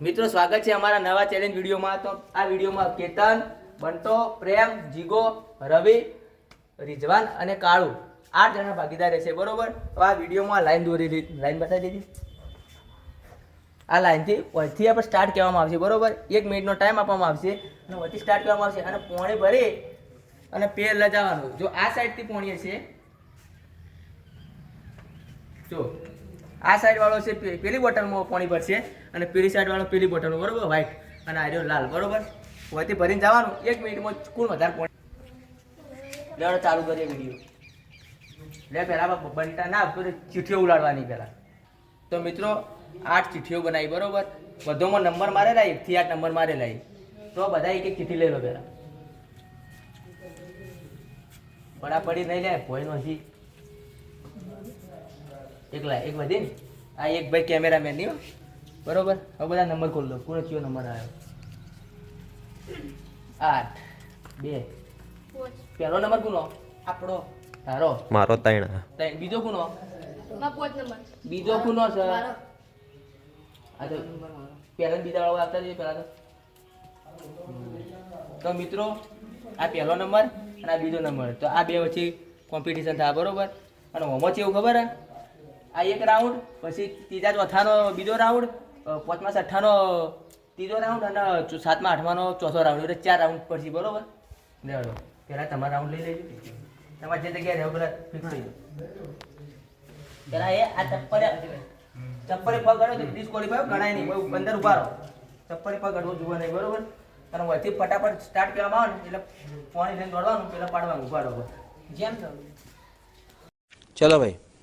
મિત્રો, સ્વાગત છે અમારા નવા ચેલેન્જ વિડીયોમાં. તો આ વિડીયોમાં કેતન બંટો પ્રેમ, જીગો, રવિ, રિઝવાન અને કાળુ આઠ જણા ભાગીદાર રહેશે, બરોબર? તો આ વિડીયોમાં લાઈન દોરી લાઈન બતાવી દીધી. આ લાઈનથી વચ્ચે આપણે સ્ટાર્ટ કહેવામાં આવશે, બરોબર? એક મિનિટનો ટાઈમ આપવામાં આવશે અને વચ્ચે સ્ટાર્ટ કરવામાં આવશે અને પોણે ભરી અને પેર લજાવાનું જો આ સાઈડથી પોણીએ છે જો આ સાઈડ વાળો છે પેલી બોટલમાં પાણી ભરશે અને પેલી સાઈડ વાળો પેલી બોટલમાં, બરોબર? વ્હાઈટ અને આર્યો લાલ, બરોબર? વચ્ચે ભરીને જવાનું. એક મિનિટમાં કુલ વધારે પાણી. લેવડો ચાલુ કરીએ વીડિયો લે પહેલા બનતા ના ચીઠીઓ ઉલાડવાની પહેલા તો મિત્રો, આઠ ચીઠીઓ બનાવી, બરોબર? બધોમાં નંબર મારેલા એકથી આઠ નંબર મારેલા તો બધા એક એક ચીઠી લઈ લો પહેલા પડાપડી નહીં લે ભોય નથી એકલા એક વધી ને આ એક ભાઈ કેમેરામેન નહીં બરોબર? હવે બધા નંબર ખોલ દો. કોનો કયો નંબર આવ્યો? આઠ બે. પહેલો નંબર કોનો? આપણો. તારો. મારો ત્રણ. ત્રણ. બીજો કોનો? બીજો કોનો છે? મારો. આ તો પહેલા બીજા વાળો આવતા જઈએ પહેલા તો. તો મિત્રો આ પહેલો નંબર અને આ બીજો નંબર તો આ બે વચ્ચે કોમ્પિટિશન થાય બરોબર? અને હોમો છે એવું ખબર હે? આ એક રાઉન્ડ પછી ત્રીજા ચોથાનો બીજો રાઉન્ડ પાંચમા છઠ્ઠાનો ત્રીજો રાઉન્ડ અને સાતમા આઠમાનો ચોથો રાઉન્ડ એટલે ચાર રાઉન્ડ પડશે બરોબર? લેવડો પહેલાં તમારા રાઉન્ડ લઈ લેજો. તમારે જે જગ્યાએ રહેવું પેલા ફિક્સ થઈ પહેલાં એ આ ચપ્પલ ચપ્પલે પકડો તો ડિસ્કોલિફાય ગણાય નહીં. અંદર ઊભા રહો. ચપ્પલે પકડવો જોવા નહીં બરોબર? અને વચ્ચે ફટાફટ સ્ટાર્ટ કરવામાં આવે ને એટલે પાણી લઈને દોડવાનું પેલા પાડવાનું ઊભા રહો. જેમ ચલો ભાઈ.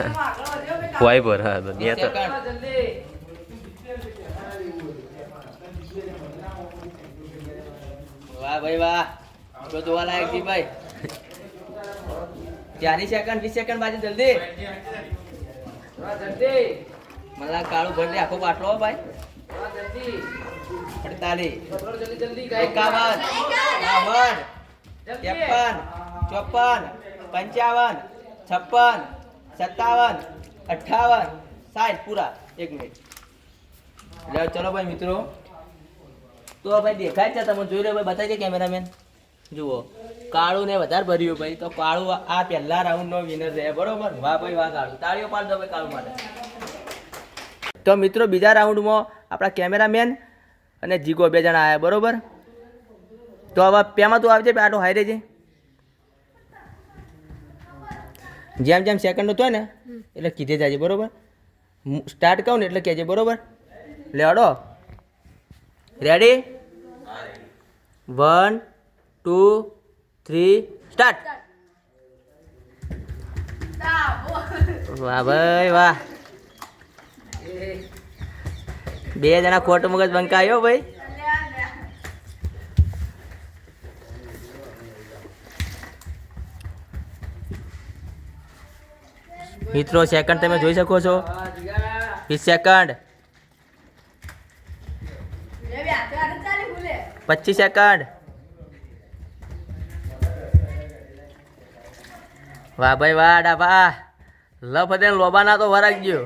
ખોવાઈ પર તો વાહ, ભાઈ, વાહ. તો જોવા ભાઈ. ચાલીસ સેકન્ડ વીસ સેકન્ડ બાજુ, જલ્દી. મને કાળું ભરી આખો બાટલો ભાઈ. અડતાલીસ. એકાવન. બાવન. ત્રેપન. ચોપન. પંચાવન. છપ્પન. સત્તાવન અઠાવન સાઠ, પૂરા. એક મિનિટ. એટલે ચલો ભાઈ મિત્રો. તો ભાઈ દેખાય છે, તમે જોઈ લો ભાઈ, બતાવી દે કેમેરામેન. જુઓ. કાળું ને વધારે ભર્યું ભાઈ, તો કાળું આ પહેલા રાઉન્ડ નો વિનર છે. બરોબર? વાહ ભાઈ, વાહ, કાળું. તાળીઓ પાડ દો ભાઈ કાળું માટે. તો મિત્રો, બીજા રાઉન્ડમાં આપણા કેમેરામેન અને જીગો બે જણા આવ્યા બરોબર? તો હવે પેમાં તું આવજે આટો હાઈ રહેજે. જેમ જેમ સેકન્ડ હોય ને એટલે કીધે જાજે બરોબર? સ્ટાર્ટ કહું ને એટલે કહેજે બરોબર? લેડો ready one two three start વાહ ભાઈ વાહ. બે જણા ખોટો મગજ બંકાયો ભાઈ. મિત્રો સેકન્ડ તમે જોઈ શકો છો. વીસ સેકન્ડ પચીસ સેકન્ડ વાહ ભાઈ, વાહ ડાભા લફ દે લોબાના તો વરાગ ગયો.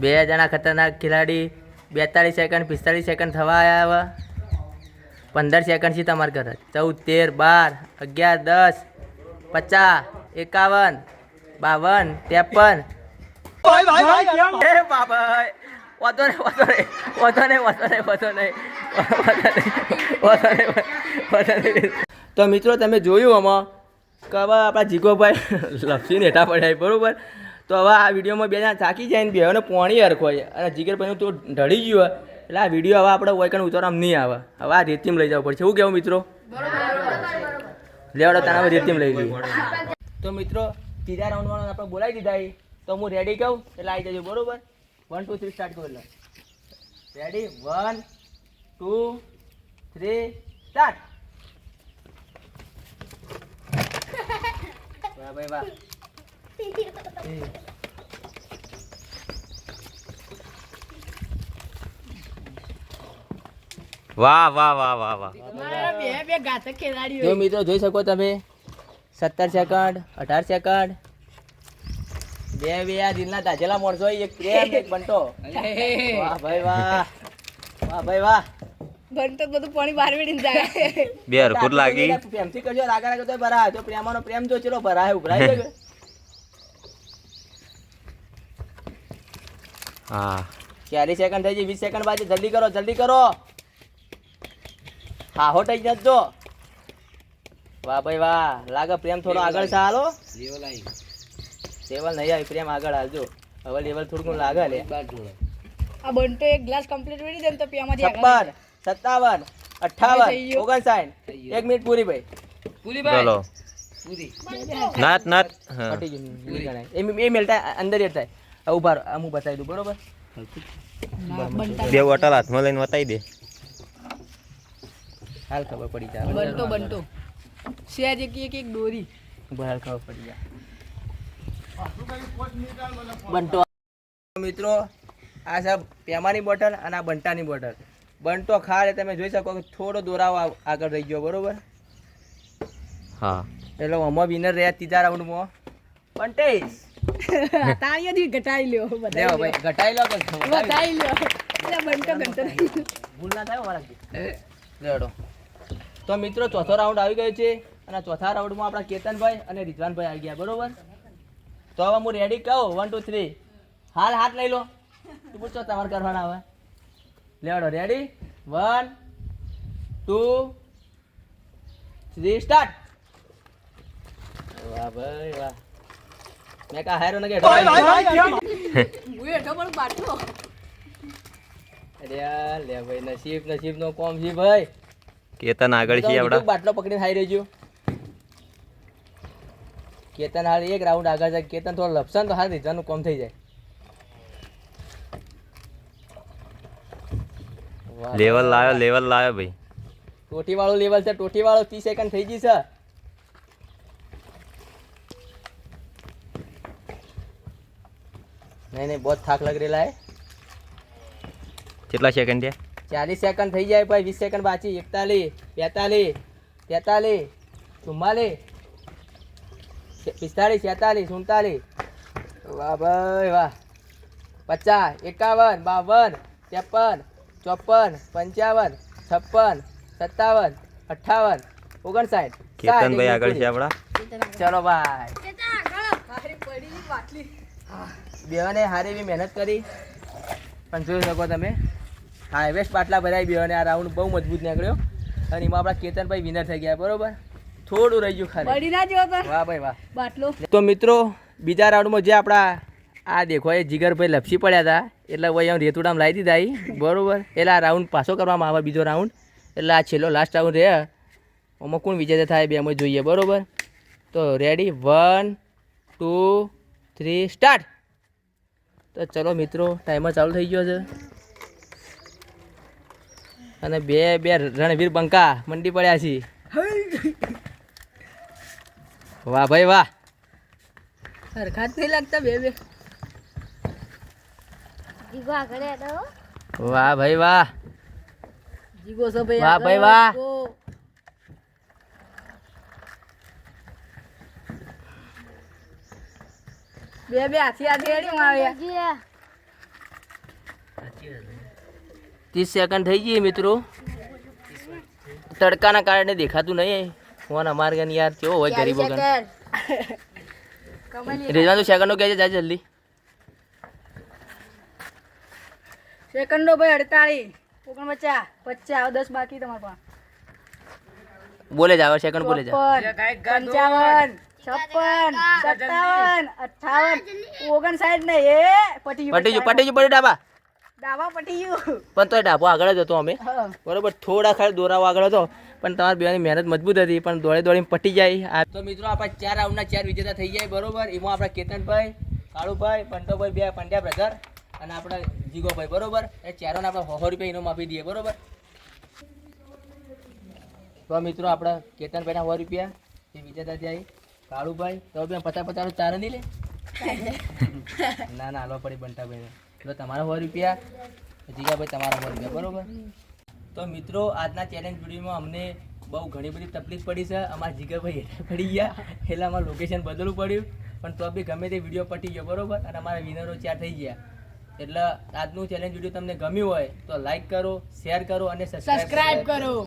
બે જણા ખતરનાક ખેલાડી બેતાલીસ સેકન્ડ પિસ્તાળીસ સેકન્ડ થવા આવ્યા પંદર સેકન્ડ છે તમારા ઘરે ચૌદ તેર બાર અગિયાર દસ પચાસ એકાવન બાવન ત્રેપન વાંધો નહીં વાંધો નહીં વાંધો નહીં વાંધો નહીં વાંધો નહીં વાંધો નહીં તો મિત્રો તમે જોયું આમાં કે હવે આપણા જીગોભાઈ લપસીને હેઠા પડ્યા બરાબર તો હવે આ વિડીયોમાં બે જણા થાકી જાય ને બે પોણી હરખો અને જીગરભાઈનું તો ઢળી ગયું હોય એટલે આ વીડિયો હવે આપણે કોઈ કણ ઉતારવામાં નહીં આવે. હવે આ રેતીમાં લઈ જવું પડશે. શું કહેવું મિત્રો? લેવડો તારા ટીમ લઈ જઈએ. તો મિત્રો, ત્રીજા રાઉન્ડ વાળા આપણે બોલાવી દીધા એ. તો હું રેડી કહું? એટલે આવી જજો, બરોબર? વન ટુ થ્રી સ્ટાર્ટ કરી ready one two three start વાહ, ભાઈ, વાહ. વાહ વાહ વાહ વાહ વાહ. જો મિત્રો જોઈ શકો તમે. સત્તર સેકન્ડ અઢાર સેકન્ડ બે બે આ દિલના તાજેલા માણસો એક પ્રેમ એક બંટો. વાહ ભાઈ વાહ. વાહ ભાઈ વાહ. બનતો બધું પાણી બહાર વેડીને જાય. બે હરખું જ લાગી. પ્રેમથી કરજો રાગા રાગા તો ભરાય. તો પ્રેમાનો પ્રેમ જો ચલો ભરાય ઉભરાય છે હા. ચાલીસ સેકન્ડ થઈ ગઈ વીસ સેકન્ડ બાદ જલ્દી કરો જલ્દી કરો. હા હો જજો. વાહ ભાઈ વાહ લાગે પ્રેમ થોડો આગળ છે હાલો. લેવલ નહીં આવી પ્રેમ આગળ હાલજો. હવે લેવલ થોડું લાગે લે. આ બનતો એક ગ્લાસ કમ્પ્લીટ વેડી દેમ તો પીવામાંથી છપ્પન સત્તાવન અઠાવન ઓગણસાઠ. એક મિનિટ પૂરી ભાઈ. પૂરી નાત નાત. પટી પૂરી ગણાય. એ એ મેલતા અંદર એ થાય. હવે ઊભા. હું બતાવી દઉં બરોબર? બંટા. બે બોટલ હાથમાં લઈને બતાવી દે. હાલ ખબર પડી જાય. બનતો બનતો. સહેજ એક એક એક દોરી. બહાર ખબર પડી જાય. બનતો. મિત્રો આ સાહેબ પેમાની બોટલ અને આ બંટાની બોટલ. બંટો ખાડે તમે જોઈ શકો કે થોડો દોરાવો આગળ રહી ગયો બરોબર? હા. એટલે હમો વિનર રહ્યા ત્રીજા રાઉન્ડમાં બંટેશ તાળીઓથી ઘટાડી લ્યો લેવો ભાઈ ઘટાઈ લો કે લ્યો લ્યો. એટલે બંટો ઘંટો ભૂલ ના થાય મારાથી લેડો તો મિત્રો ચોથો રાઉન્ડ આવી ગયો છે અને ચોથા રાઉન્ડમાં આપણા કેતનભાઈ અને રિઝવાનભાઈ આવી ગયા બરોબર? તો હવે હું રેડી કહું? વન ટુ થ્રી હાલ હાથ લઈ લો. તું પૂછો તમારે કરવાના હવે. લેવડો ready one two three start વાહ ભાઈ વાહ. મેં કા હારો ને કે હું હેઠો પણ બાટલો અરે લે ભાઈ નસીબ નસીબ નો કોમ છે ભાઈ. કેતન આગળ છે આપડા બાટલો પકડીને ખાઈ રહેજો કેતન હાલ એક રાઉન્ડ આગળ જાય. કેતન થોડો લપસે તો હાલ રીઝાનું કોમ થઈ જાય. લેવલ લાયો લેવલ લાયો ભાઈ. ટોટી વાળો લેવલ છે. ટોટી વાળો ત્રીસ સેકન્ડ થઈ ગઈ છે. નહીં નહીં બહુ થાક લગ રહેલા હે. કેટલા સેકન્ડ છે? ચાલીસ સેકન્ડ થઈ જાય ભાઈ વીસ સેકન્ડ બાકી. એકતાલીસ બેતાલીસ તેતાલીસ ચુમ્માલીસ પિસ્તાલીસ છેતાલીસ સુડતાલીસ. વાહ ભાઈ વાહ. પચાસ એકાવન બાવન ત્રેપન ચોપન પંચાવન છપ્પન સત્તાવન અઠ્ઠાવન ઓગણસાઠ. કેતનભાઈ આગળ છે આપણા. ચલો ભાઈ. બે ને બાટલી બેવાને હારી એવી મહેનત કરી. પણ જોઈ શકો તમે. હાઈવેસ્ટ પાટલા ભરાઈ અને આ રાઉન્ડ બહુ મજબૂત નીકળ્યો. અને એમાં આપણા કેતનભાઈ વિનર થઈ ગયા બરોબર? થોડું રહી ગયું ખાલી. પડી ના જેવો વાહ ભાઈ વાહ. બાટલો. તો મિત્રો બીજા રાઉન્ડમાં જે આપણા આ દેખો એ જીગરભાઈ લપસી પડ્યા હતા. એટલે ભાઈ આમ રેતુડામ લાવી દીધા એ બરોબર? એટલે આ રાઉન્ડ પાછો કરવામાં આવે બીજો રાઉન્ડ એટલે આ છેલ્લો લાસ્ટ રાઉન્ડ રહે આમાં કોણ વિજેતા થાય બે અમે જોઈએ બરોબર? તો ready one two three start તો ચલો મિત્રો ટાઈમર ચાલુ થઈ ગયો છે. અને બે બે રણવીર બંકા મંડી પડ્યા છે. વાહ ભાઈ વાહ. હરખાત નહીં લાગતા બે બે. વાહ ભાઈ વાહ. જીગો છો ભાઈ વાહ ભાઈ વાહ. બે બે હાથી હાથી આવ્યા ત્રીસ સેકન્ડ થઈ ગઈ મિત્રો. તડકાના કારણે દેખાતું નહીં ફોન અમારે કને યાર કેવો હોય ગરીબો રેજવાનું સેકન્ડો કહે છે જા જલ્દી. સેકન્ડો ભાઈ અડતાલીસ ઓગણ પચાસ પચાસ દસ બાકી તમારા પાસે. બોલે જાવ સેકન્ડ બોલે જાવ પંચાવન છપ્પન સત્તાવન અઠાવન ઓગણસાઠ ને એ પટી પટી પટી પટી ડાબા દાવા પટી ગયું. પણ તોય ડાબો આગળ જ હતો અમે. બરોબર થોડા ખાલી દોરાવો આગળ હતો પણ તમારી બેની મહેનત મજબૂત હતી પણ દોડે દોડીને પટી જાય. આ તો મિત્રો આપણા ચાર રાઉન્ડના ચાર વિજેતા થઈ જાય બરોબર. એમાં આપણા કેતનભાઈ કાળુભાઈ પંટોભાઈ બે પંડ્યા બ્રધર અને આપણા જીગોભાઈ બરોબર. એ ચારોને આપણે સો રૂપિયા ઇનામ આપી દઈએ બરોબર. તો મિત્રો આપણા કેતનભાઈના સો રૂપિયા એ વિજેતા થયા કાળુભાઈ તો બે પચાસ પચાસ ચાર નહીં લે? ના ના હાલવા પડી બંટાભાઈને તો તમારા સો રૂપિયા. જીગાભાઈ તમારા સો રૂપિયા બરોબર? તો મિત્રો આજના ચેલેન્જ વિડીયોમાં અમને બહુ ઘણી બધી તકલીફ પડી છે. અમારા જીગાભાઈ હેઠળ પડી ગયા. એટલે અમારું લોકેશન બદલવું પડ્યું. પણ તો બી ગમે તે વીડિયો પટી ગયો બરોબર? અને અમારા વિનરો ચાર થઈ ગયા. એટલે આજનું ચેલેન્જ વીડિયો તમને ગમ્યું હોય તો લાઈક કરો શેર કરો અને સબસ્ક્રાઈબ કરો.